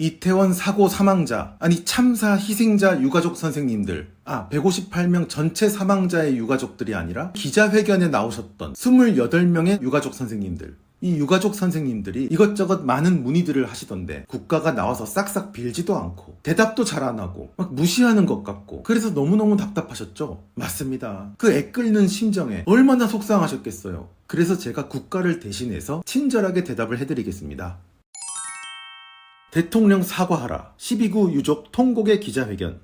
이태원 사고 사망자, 아니 참사 희생자 유가족 선생님들, 아, 158명 전체 사망자의 유가족들이 아니라 기자회견에 나오셨던 28명의 유가족 선생님들. 이 유가족 선생님들이 이것저것 많은 문의들을 하시던데 국가가 나와서 싹싹 빌지도 않고 대답도 잘 안 하고 막 무시하는 것 같고 그래서 너무너무 답답하셨죠? 맞습니다. 그 애끓는 심정에 얼마나 속상하셨겠어요. 그래서 제가 국가를 대신해서 친절하게 대답을 해드리겠습니다. 대통령 사과하라. 12구 유족 통곡의 기자회견.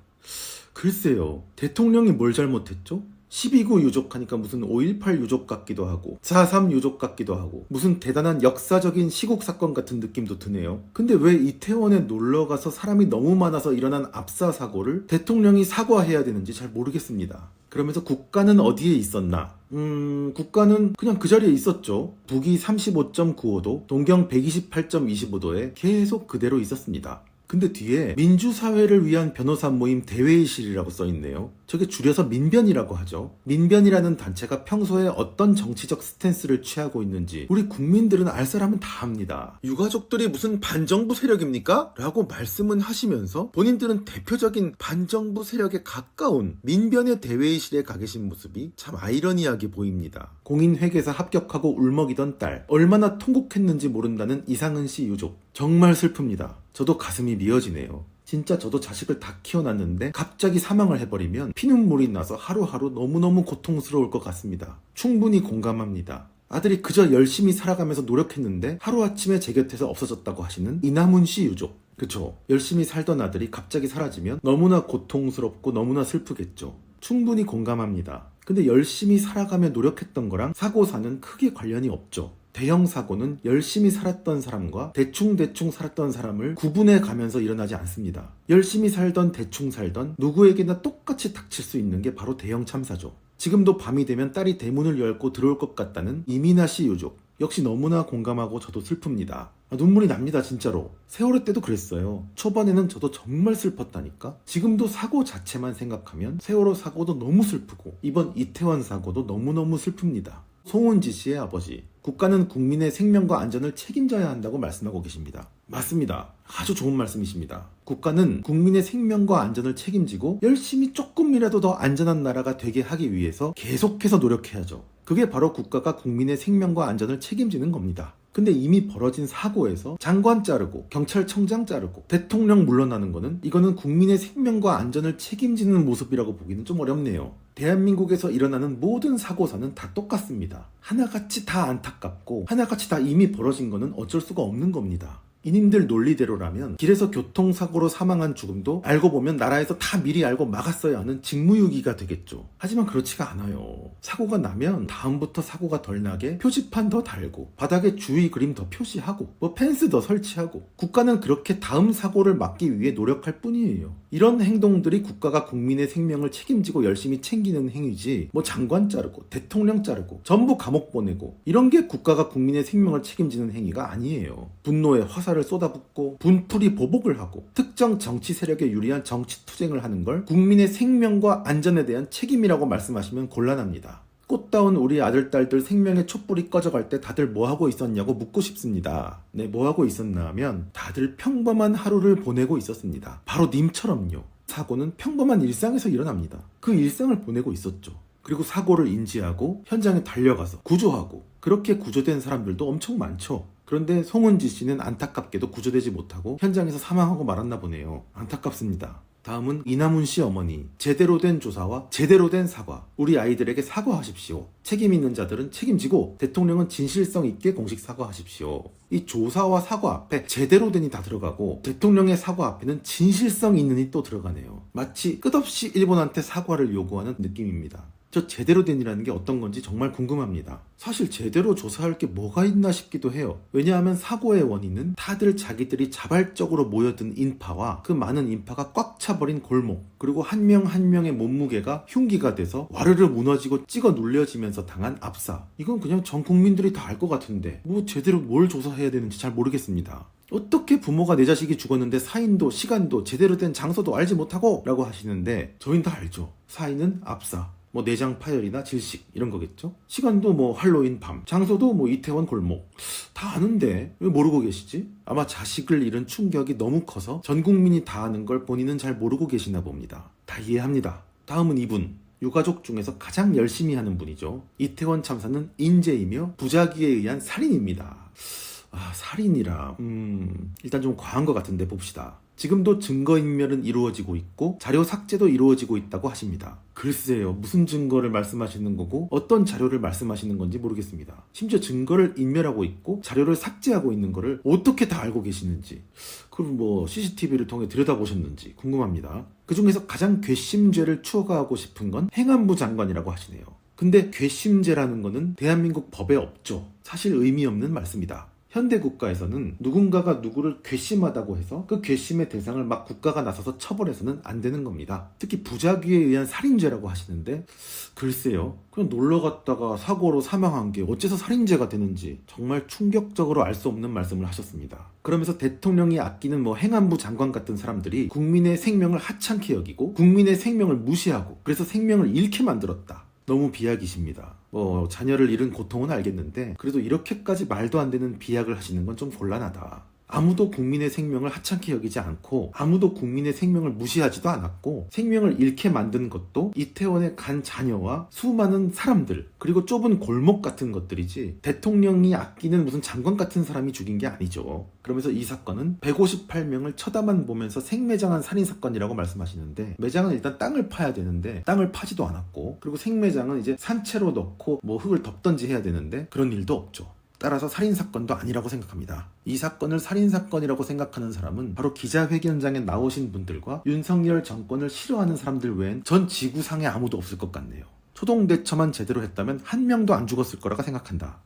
글쎄요. 대통령이 뭘 잘못했죠? 12구 유족 하니까 무슨 5.18 유족 같기도 하고 4.3 유족 같기도 하고 무슨 대단한 역사적인 시국 사건 같은 느낌도 드네요. 근데 왜 이태원에 놀러 가서 사람이 너무 많아서 일어난 압사 사고를 대통령이 사과해야 되는지 잘 모르겠습니다. 그러면서 국가는 어디에 있었나? 음, 국가는 그냥 그 자리에 있었죠. 북위 35.95도, 동경 128.25도에 계속 그대로 있었습니다. 근데 뒤에 민주사회를 위한 변호사 모임 대회의실이라고 써있네요. 저게 줄여서 민변이라고 하죠. 민변이라는 단체가 평소에 어떤 정치적 스탠스를 취하고 있는지 우리 국민들은 알 사람은 다 압니다. 유가족들이 무슨 반정부 세력입니까? 라고 말씀은 하시면서 본인들은 대표적인 반정부 세력에 가까운 민변의 대회의실에 가 계신 모습이 참 아이러니하게 보입니다. 공인회계사 합격하고 울먹이던 딸, 얼마나 통곡했는지 모른다는 이상은 씨 유족. 정말 슬픕니다. 저도 가슴이 미어지네요. 진짜 저도 자식을 다 키워놨는데 갑자기 사망을 해버리면 피눈물이 나서 하루하루 너무너무 고통스러울 것 같습니다. 충분히 공감합니다. 아들이 그저 열심히 살아가면서 노력했는데 하루아침에 제 곁에서 없어졌다고 하시는 이나문 씨 유족. 그쵸. 열심히 살던 아들이 갑자기 사라지면 너무나 고통스럽고 너무나 슬프겠죠. 충분히 공감합니다. 근데 열심히 살아가며 노력했던 거랑 사고사는 크게 관련이 없죠. 대형 사고는 열심히 살았던 사람과 대충대충 살았던 사람을 구분해 가면서 일어나지 않습니다. 열심히 살던 대충 살던 누구에게나 똑같이 닥칠 수 있는 게 바로 대형 참사죠. 지금도 밤이 되면 딸이 대문을 열고 들어올 것 같다는 이민아 씨 유족. 역시 너무나 공감하고 저도 슬픕니다. 아, 눈물이 납니다, 진짜로. 세월호 때도 그랬어요. 초반에는 저도 정말 슬펐다니까? 지금도 사고 자체만 생각하면 세월호 사고도 너무 슬프고, 이번 이태원 사고도 너무너무 슬픕니다. 송은지 씨의 아버지. 국가는 국민의 생명과 안전을 책임져야 한다고 말씀하고 계십니다. 맞습니다. 아주 좋은 말씀이십니다. 국가는 국민의 생명과 안전을 책임지고 열심히 조금이라도 더 안전한 나라가 되게 하기 위해서 계속해서 노력해야죠. 그게 바로 국가가 국민의 생명과 안전을 책임지는 겁니다. 근데 이미 벌어진 사고에서 장관 자르고 경찰청장 자르고 대통령 물러나는 거는 이거는 국민의 생명과 안전을 책임지는 모습이라고 보기는 좀 어렵네요. 대한민국에서 일어나는 모든 사고사는 다 똑같습니다. 하나같이 다 안타깝고 하나같이 다 이미 벌어진 거는 어쩔 수가 없는 겁니다. 이님들 논리대로라면 길에서 교통사고로 사망한 죽음도 알고 보면 나라에서 다 미리 알고 막았어야 하는 직무유기가 되겠죠. 하지만 그렇지가 않아요. 사고가 나면 다음부터 사고가 덜 나게 표지판 더 달고 바닥에 주의 그림 더 표시하고 뭐 펜스 더 설치하고 국가는 그렇게 다음 사고를 막기 위해 노력할 뿐이에요. 이런 행동들이 국가가 국민의 생명을 책임지고 열심히 챙기는 행위지 뭐 장관 자르고 대통령 자르고 전부 감옥 보내고 이런 게 국가가 국민의 생명을 책임지는 행위가 아니에요. 분노의 화살을 쏟아붓고 분풀이 보복을 하고 특정 정치 세력에 유리한 정치 투쟁을 하는 걸 국민의 생명과 안전에 대한 책임이라고 말씀하시면 곤란합니다. 꽃다운 우리 아들, 딸들 생명의 촛불이 꺼져갈 때 다들 뭐하고 있었냐고 묻고 싶습니다. 네, 뭐하고 있었나 하면 다들 평범한 하루를 보내고 있었습니다. 바로 님처럼요. 사고는 평범한 일상에서 일어납니다. 그 일상을 보내고 있었죠. 그리고 사고를 인지하고 현장에 달려가서 구조하고 그렇게 구조된 사람들도 엄청 많죠. 그런데 송은지 씨는 안타깝게도 구조되지 못하고 현장에서 사망하고 말았나 보네요. 안타깝습니다. 다음은 이나문 씨 어머니. 제대로 된 조사와 제대로 된 사과. 우리 아이들에게 사과하십시오. 책임 있는 자들은 책임지고 대통령은 진실성 있게 공식 사과하십시오. 이 조사와 사과 앞에 제대로 된이 다 들어가고 대통령의 사과 앞에는 진실성 있는 이 또 들어가네요. 마치 끝없이 일본한테 사과를 요구하는 느낌입니다. 저 제대로 된이라는 게 어떤 건지 정말 궁금합니다. 사실 제대로 조사할 게 뭐가 있나 싶기도 해요. 왜냐하면 사고의 원인은 다들 자기들이 자발적으로 모여든 인파와 그 많은 인파가 꽉 차버린 골목, 그리고 한명한 명의 몸무게가 흉기가 돼서 와르르 무너지고 찍어 눌려지면서 당한 압사. 이건 그냥 전 국민들이 다 알 것 같은데, 뭐 제대로 뭘 조사해야 되는지 잘 모르겠습니다. 어떻게 부모가 내 자식이 죽었는데 사인도 시간도 제대로 된 장소도 알지 못하고 라고 하시는데 저희는 다 알죠. 사인은 압사. 뭐 내장 파열이나 질식 이런 거겠죠. 시간도 뭐 할로윈 밤, 장소도 뭐 이태원 골목. 다 아는데 왜 모르고 계시지? 아마 자식을 잃은 충격이 너무 커서 전 국민이 다 아는 걸 본인은 잘 모르고 계시나 봅니다. 다 이해합니다. 다음은 이분. 유가족 중에서 가장 열심히 하는 분이죠. 이태원 참사는 인재이며 부작위에 의한 살인입니다. 아, 살인이라. 음, 일단 좀 과한 것 같은데 봅시다. 지금도 증거인멸은 이루어지고 있고 자료 삭제도 이루어지고 있다고 하십니다. 글쎄요, 무슨 증거를 말씀하시는 거고 어떤 자료를 말씀하시는 건지 모르겠습니다. 심지어 증거를 인멸하고 있고 자료를 삭제하고 있는 거를 어떻게 다 알고 계시는지, 그럼 뭐 CCTV를 통해 들여다보셨는지 궁금합니다. 그 중에서 가장 괘씸죄를 추가하고 싶은 건 행안부 장관이라고 하시네요. 근데 괘씸죄라는 거는 대한민국 법에 없죠. 사실 의미 없는 말씀이다. 현대 국가에서는 누군가가 누구를 괘씸하다고 해서 그 괘씸의 대상을 막 국가가 나서서 처벌해서는 안 되는 겁니다. 특히 부작위에 의한 살인죄라고 하시는데 글쎄요. 그냥 놀러 갔다가 사고로 사망한 게 어째서 살인죄가 되는지 정말 충격적으로 알 수 없는 말씀을 하셨습니다. 그러면서 대통령이 아끼는 뭐 행안부 장관 같은 사람들이 국민의 생명을 하찮게 여기고 국민의 생명을 무시하고 그래서 생명을 잃게 만들었다. 너무 비약이십니다. 뭐 자녀를 잃은 고통은 알겠는데 그래도 이렇게까지 말도 안 되는 비약을 하시는 건 좀 곤란하다. 아무도 국민의 생명을 하찮게 여기지 않고 아무도 국민의 생명을 무시하지도 않았고 생명을 잃게 만든 것도 이태원에 간 자녀와 수많은 사람들 그리고 좁은 골목 같은 것들이지 대통령이 아끼는 무슨 장관 같은 사람이 죽인 게 아니죠. 그러면서 이 사건은 158명을 쳐다만 보면서 생매장한 살인 사건이라고 말씀하시는데 매장은 일단 땅을 파야 되는데 땅을 파지도 않았고 그리고 생매장은 이제 산채로 넣고 뭐 흙을 덮던지 해야 되는데 그런 일도 없죠. 따라서 살인사건도 아니라고 생각합니다. 이 사건을 살인사건이라고 생각하는 사람은 바로 기자회견장에 나오신 분들과 윤석열 정권을 싫어하는 사람들 외엔 전 지구상에 아무도 없을 것 같네요. 초동대처만 제대로 했다면 한 명도 안 죽었을 거라고 생각한다.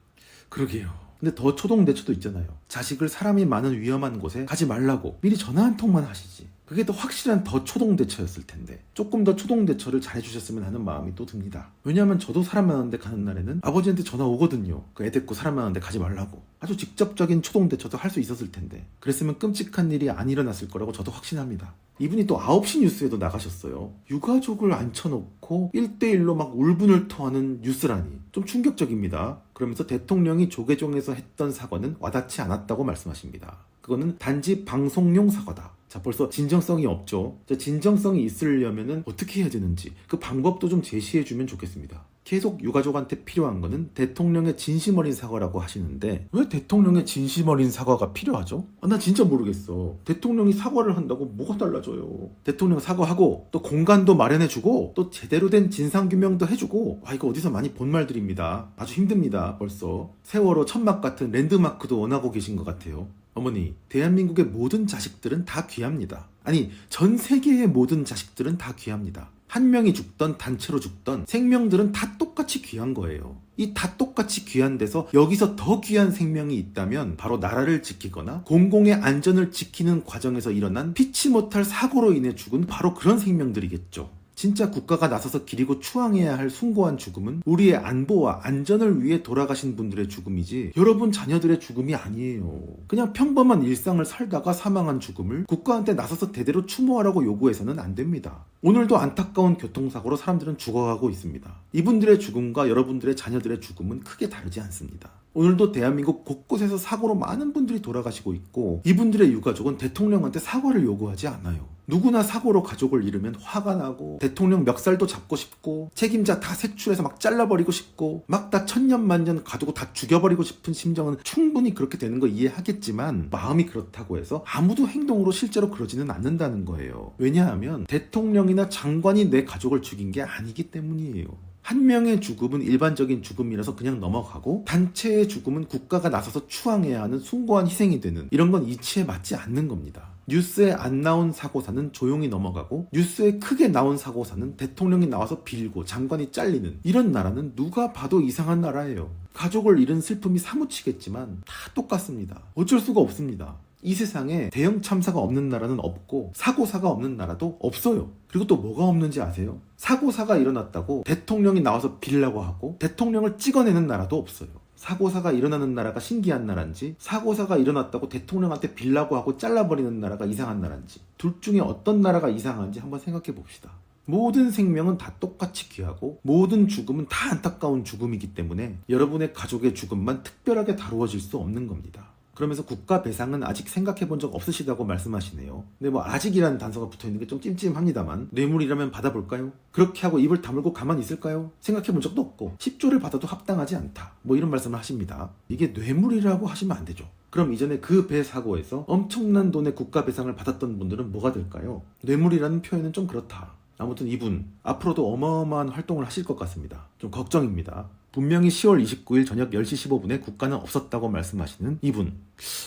그러게요. 근데 더 초동대처도 있잖아요. 자식을 사람이 많은 위험한 곳에 가지 말라고 미리 전화 한 통만 하시지. 그게 더 확실한 더 초동대처였을 텐데 조금 더 초동대처를 잘해주셨으면 하는 마음이 또 듭니다. 왜냐하면 저도 사람 많은데 가는 날에는 아버지한테 전화 오거든요. 그 애 데리고 사람 많은데 가지 말라고. 아주 직접적인 초동대처도 할 수 있었을 텐데 그랬으면 끔찍한 일이 안 일어났을 거라고 저도 확신합니다. 이분이 또 9시 뉴스에도 나가셨어요. 유가족을 앉혀놓고 1대1로 막 울분을 토하는 뉴스라니. 좀 충격적입니다. 그러면서 대통령이 조계종에서 했던 사과는 와닿지 않았다고 말씀하십니다. 그거는 단지 방송용 사과다. 자, 벌써 진정성이 없죠. 자, 진정성이 있으려면은 어떻게 해야 되는지 그 방법도 좀 제시해 주면 좋겠습니다. 계속 유가족한테 필요한 거는 대통령의 진심 어린 사과라고 하시는데 왜 대통령의 진심 어린 사과가 필요하죠? 아, 나 진짜 모르겠어. 대통령이 사과를 한다고 뭐가 달라져요? 대통령 사과하고 또 공간도 마련해주고 또 제대로 된 진상규명도 해주고 아 이거 어디서 많이 본 말들입니다. 아주 힘듭니다. 벌써 세월호 천막 같은 랜드마크도 원하고 계신 것 같아요. 어머니, 대한민국의 모든 자식들은 다 귀합니다. 아니, 전 세계의 모든 자식들은 다 귀합니다. 한 명이 죽던 단체로 죽던 생명들은 다 똑같이 귀한 거예요. 이 다 똑같이 귀한 데서 여기서 더 귀한 생명이 있다면 바로 나라를 지키거나 공공의 안전을 지키는 과정에서 일어난 피치 못할 사고로 인해 죽은 바로 그런 생명들이겠죠. 진짜 국가가 나서서 기리고 추앙해야 할 숭고한 죽음은 우리의 안보와 안전을 위해 돌아가신 분들의 죽음이지 여러분 자녀들의 죽음이 아니에요. 그냥 평범한 일상을 살다가 사망한 죽음을 국가한테 나서서 대대로 추모하라고 요구해서는 안 됩니다. 오늘도 안타까운 교통사고로 사람들은 죽어가고 있습니다. 이분들의 죽음과 여러분들의 자녀들의 죽음은 크게 다르지 않습니다. 오늘도 대한민국 곳곳에서 사고로 많은 분들이 돌아가시고 있고 이분들의 유가족은 대통령한테 사과를 요구하지 않아요. 누구나 사고로 가족을 잃으면 화가 나고 대통령 멱살도 잡고 싶고 책임자 다 색출해서 막 잘라버리고 싶고 막 다 천년만년 가두고 다 죽여버리고 싶은 심정은 충분히 그렇게 되는 거 이해하겠지만 마음이 그렇다고 해서 아무도 행동으로 실제로 그러지는 않는다는 거예요. 왜냐하면 대통령이나 장관이 내 가족을 죽인 게 아니기 때문이에요. 한 명의 죽음은 일반적인 죽음이라서 그냥 넘어가고 단체의 죽음은 국가가 나서서 추앙해야 하는 숭고한 희생이 되는 이런 건 이치에 맞지 않는 겁니다. 뉴스에 안 나온 사고사는 조용히 넘어가고 뉴스에 크게 나온 사고사는 대통령이 나와서 빌고 장관이 잘리는 이런 나라는 누가 봐도 이상한 나라예요. 가족을 잃은 슬픔이 사무치겠지만 다 똑같습니다. 어쩔 수가 없습니다. 이 세상에 대형 참사가 없는 나라는 없고 사고사가 없는 나라도 없어요. 그리고 또 뭐가 없는지 아세요? 사고사가 일어났다고 대통령이 나와서 빌라고 하고 대통령을 찍어내는 나라도 없어요. 사고사가 일어나는 나라가 신기한 나라인지 사고사가 일어났다고 대통령한테 빌라고 하고 잘라버리는 나라가 이상한 나라인지 둘 중에 어떤 나라가 이상한지 한번 생각해 봅시다. 모든 생명은 다 똑같이 귀하고 모든 죽음은 다 안타까운 죽음이기 때문에 여러분의 가족의 죽음만 특별하게 다루어질 수 없는 겁니다. 그러면서 국가 배상은 아직 생각해 본 적 없으시다고 말씀하시네요. 근데 뭐 아직이라는 단서가 붙어 있는 게 좀 찜찜합니다만 뇌물이라면 받아볼까요? 그렇게 하고 입을 다물고 가만히 있을까요? 생각해 본 적도 없고 10조를 받아도 합당하지 않다. 뭐 이런 말씀을 하십니다. 이게 뇌물이라고 하시면 안 되죠. 그럼 이전에 그 배 사고에서 엄청난 돈의 국가 배상을 받았던 분들은 뭐가 될까요? 뇌물이라는 표현은 좀 그렇다. 아무튼 이분 앞으로도 어마어마한 활동을 하실 것 같습니다. 좀 걱정입니다. 분명히 10월 29일 저녁 10시 15분에 국가는 없었다고 말씀하시는 이분.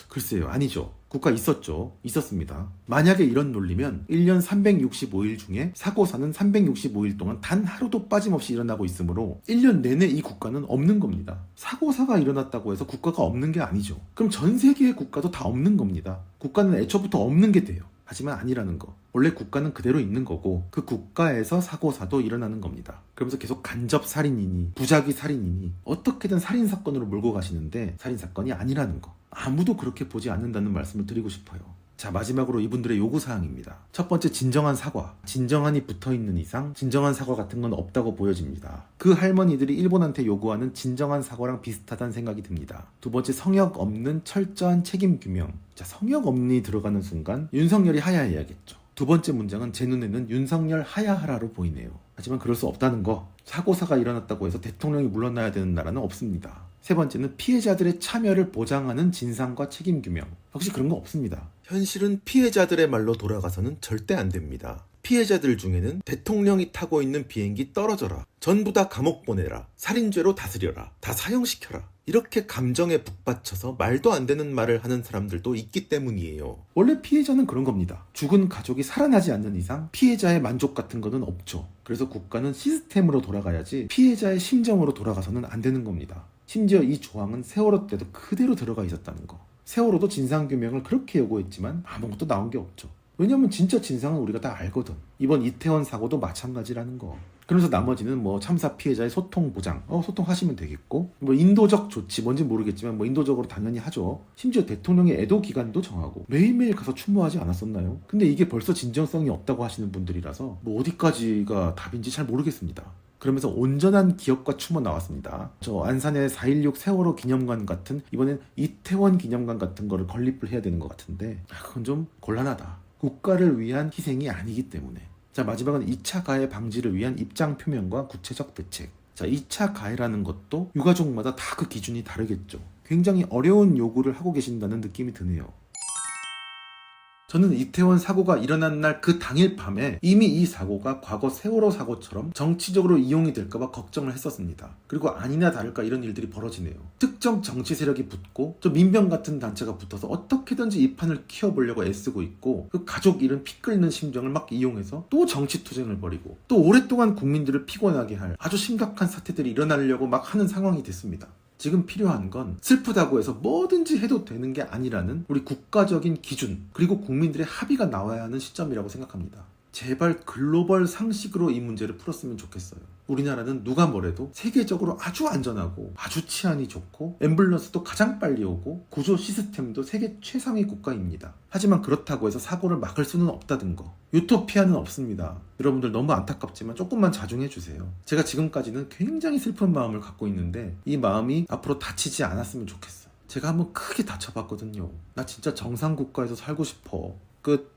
글쎄요, 아니죠. 국가 있었죠. 있었습니다. 만약에 이런 논리면 1년 365일 중에 사고사는 365일 동안 단 하루도 빠짐없이 일어나고 있으므로 1년 내내 이 국가는 없는 겁니다. 사고사가 일어났다고 해서 국가가 없는 게 아니죠. 그럼 전 세계의 국가도 다 없는 겁니다. 국가는 애초부터 없는 게 돼요. 하지만 아니라는 거. 원래 국가는 그대로 있는 거고 그 국가에서 사고사도 일어나는 겁니다. 그러면서 계속 간접 살인이니 부작위 살인이니 어떻게든 살인 사건으로 몰고 가시는데 살인 사건이 아니라는 거. 아무도 그렇게 보지 않는다는 말씀을 드리고 싶어요. 자, 마지막으로 이분들의 요구사항입니다. 첫 번째, 진정한 사과. 진정한이 붙어 있는 이상, 진정한 사과 같은 건 없다고 보여집니다. 그 할머니들이 일본한테 요구하는 진정한 사과랑 비슷하다는 생각이 듭니다. 두 번째, 성역 없는 철저한 책임 규명. 자, 성역 없니 들어가는 순간, 윤석열이 하야해야겠죠. 두 번째 문장은 제 눈에는 윤석열 하야하라로 보이네요. 하지만 그럴 수 없다는 거. 사고사가 일어났다고 해서 대통령이 물러나야 되는 나라는 없습니다. 세 번째는 피해자들의 참여를 보장하는 진상과 책임 규명. 역시 그런 거 없습니다. 현실은 피해자들의 말로 돌아가서는 절대 안 됩니다. 피해자들 중에는 대통령이 타고 있는 비행기 떨어져라. 전부 다 감옥 보내라. 살인죄로 다스려라. 다 사형시켜라. 이렇게 감정에 북받쳐서 말도 안 되는 말을 하는 사람들도 있기 때문이에요. 원래 피해자는 그런 겁니다. 죽은 가족이 살아나지 않는 이상 피해자의 만족 같은 거는 없죠. 그래서 국가는 시스템으로 돌아가야지 피해자의 심정으로 돌아가서는 안 되는 겁니다. 심지어 이 조항은 세월호 때도 그대로 들어가 있었다는 거. 세월호도 진상규명을 그렇게 요구했지만 아무것도 나온 게 없죠. 왜냐면 진짜 진상은 우리가 다 알거든. 이번 이태원 사고도 마찬가지라는 거. 그러면서 나머지는 뭐 참사 피해자의 소통 보장, 어 소통하시면 되겠고, 뭐 인도적 조치 뭔지 모르겠지만 뭐 인도적으로 당연히 하죠. 심지어 대통령의 애도 기간도 정하고 매일매일 가서 추모하지 않았었나요? 근데 이게 벌써 진정성이 없다고 하시는 분들이라서 뭐 어디까지가 답인지 잘 모르겠습니다. 그러면서 온전한 기억과 추모 나왔습니다. 저 안산의 4.16 세월호 기념관 같은 이번엔 이태원 기념관 같은 거를 건립을 해야 되는 것 같은데 아, 그건 좀 곤란하다. 국가를 위한 희생이 아니기 때문에. 자 마지막은 2차 가해 방지를 위한 입장 표명과 구체적 대책. 자 2차 가해라는 것도 유가족마다 다 그 기준이 다르겠죠. 굉장히 어려운 요구를 하고 계신다는 느낌이 드네요. 저는 이태원 사고가 일어난 날 그 당일 밤에 이미 이 사고가 과거 세월호 사고처럼 정치적으로 이용이 될까봐 걱정을 했었습니다. 그리고 아니나 다를까 이런 일들이 벌어지네요. 특정 정치 세력이 붙고 저 민병 같은 단체가 붙어서 어떻게든지 이 판을 키워보려고 애쓰고 있고 그 가족 잃은 피 끓는 심정을 막 이용해서 또 정치 투쟁을 벌이고 또 오랫동안 국민들을 피곤하게 할 아주 심각한 사태들이 일어나려고 막 하는 상황이 됐습니다. 지금 필요한 건 슬프다고 해서 뭐든지 해도 되는 게 아니라는 우리 국가적인 기준 그리고 국민들의 합의가 나와야 하는 시점이라고 생각합니다. 제발 글로벌 상식으로 이 문제를 풀었으면 좋겠어요. 우리나라는 누가 뭐래도 세계적으로 아주 안전하고 아주 치안이 좋고 앰뷸런스도 가장 빨리 오고 구조 시스템도 세계 최상위 국가입니다. 하지만 그렇다고 해서 사고를 막을 수는 없다는 거. 유토피아는 없습니다. 여러분들 너무 안타깝지만 조금만 자중해 주세요. 제가 지금까지는 굉장히 슬픈 마음을 갖고 있는데 이 마음이 앞으로 다치지 않았으면 좋겠어. 제가 한번 크게 다쳐봤거든요. 나 진짜 정상 국가에서 살고 싶어. 끝.